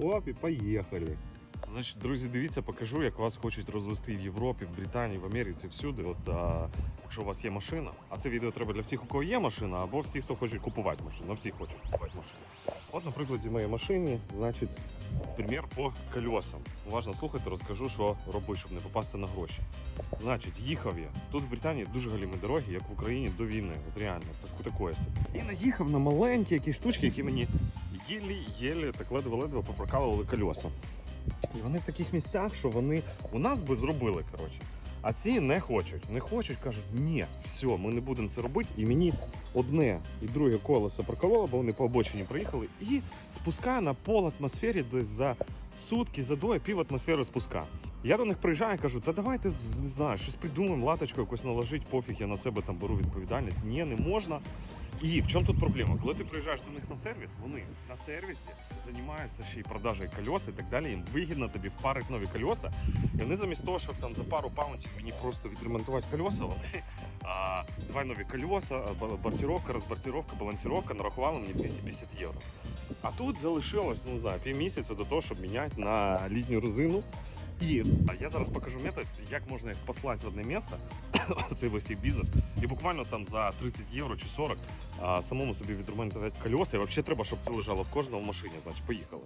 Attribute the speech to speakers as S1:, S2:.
S1: Оп, і поїхали. Значить, друзі, дивіться, покажу, як вас хочуть розвести в Європі, в Британії, в Америці, всюди. От а, якщо у вас є машина, а це відео треба для всіх, у кого є машина, або всі, хто хоче купувати машину. Ну, всі хочуть купувати машину. От, на прикладі моєї машини, значить, примір по колесам. Уважно слухайте, розкажу, що робити, щоб не попасти на гроші. Значить, їхав я. Тут в Британії дуже галімі дороги, як в Україні до війни. От реально, таку такое собі. І наїхав на маленькі якісь штучки, які мені єлі-єлі так ледве-ледве попрокалували колеса. І вони в таких місцях, що вони у нас би зробили, коротше. А ці не хочуть. Не хочуть, кажуть, ні, все, ми не будемо це робити. І мені одне і друге колесо прокололо, бо вони по обочині приїхали, і спускає на пол атмосфері десь за сутки, за двоє пів атмосфери спуска. Я до них приїжджаю кажу, та давайте не знаю, щось придумаємо, латочку якось наложить, пофіг, я на себе там беру відповідальність. Ні, не можна. І в чому тут проблема? Коли ти приїжджаєш до них на сервіс, вони на сервісі займаються ще й продажею кольос і так далі. Їм вигідно тобі впарить нові кольоса. І вони замість того, щоб там за пару паунтів мені просто відремонтувати кольоса, вони а, давай нові кольоса, а, ба- бортировка, розбортировка, балансировка нарахували мені 250 євро. А тут залишилось, ну не знаю, півмісяця до того, щоб міняти на літню резину. І я зараз покажу метод, як можна їх послати в одне місце, цей весь бізнес, і буквально там за 30 євро чи 40 а, самому собі відремонтувати колеса. І взагалі треба, щоб це лежало в кожному машині. Значить, поїхали.